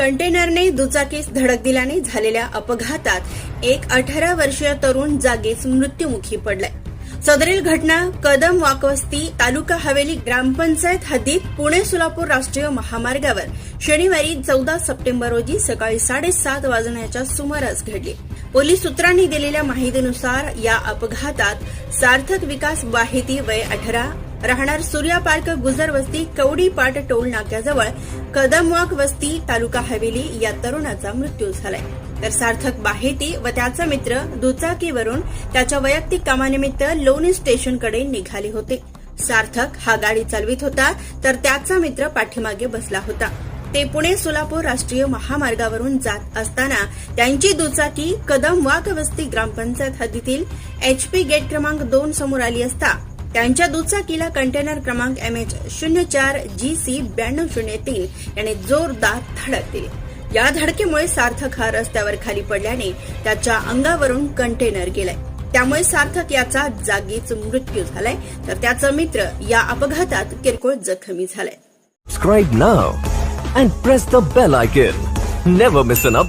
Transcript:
कंटेनरने दुचाकीस धडक दिल्याने झालेल्या अपघातात एक अठरा वर्षीय तरुण जागीच मृत्युमुखी पडलाय. सदरील घटना कदम वाकवस्ती तालुका हवेली ग्रामपंचायत हद्दीत पुणे सोलापूर राष्ट्रीय महामार्गावर शनिवारी चौदा सप्टेंबर रोजी सकाळी साडेसात वाजण्याच्या सुमारास घडली. पोलीस सूत्रांनी दिलेल्या माहितीनुसार या अपघातात सार्थक विकास वाहिती वय अठरा राहणार सूर्या पार्क गुजर वस्ती कवडीपाट टोल नाक्याजवळ कदमवाक वस्ती तालुका हवेली या तरुणाचा मृत्यू झालाय. तर सार्थक बाहेती व त्याचा मित्र दुचाकीवरून त्याच्या वैयक्तिक कामानिमित्त लोणी स्टेशनकडे निघाले होते. सार्थक हा गाडी चालवित होता तर त्याचा मित्र पाठीमागे बसला होता. ते पुणे सोलापूर राष्ट्रीय महामार्गावरून जात असताना त्यांची दुचाकी कदम वाकवस्ती ग्रामपंचायत हद्दीतील एचपी गेट क्रमांक दोन समोर आली असता त्यांच्या दुचाकीला कंटेनर क्रमांक एम एच शून्य चार जी सी ब्याण्णव शून्य तीन याने जोरदार धडक दिली. या धडकेमुळे सार्थक हा रस्त्यावर खाली पडल्याने त्याच्या अंगावरून कंटेनर गेलाय. त्यामुळे सार्थक याचा जागीच मृत्यू झालाय. तर त्याचा मित्र या अपघातात किरकोळ जखमी झालाय. Subscribe now and press the bell icon never miss an.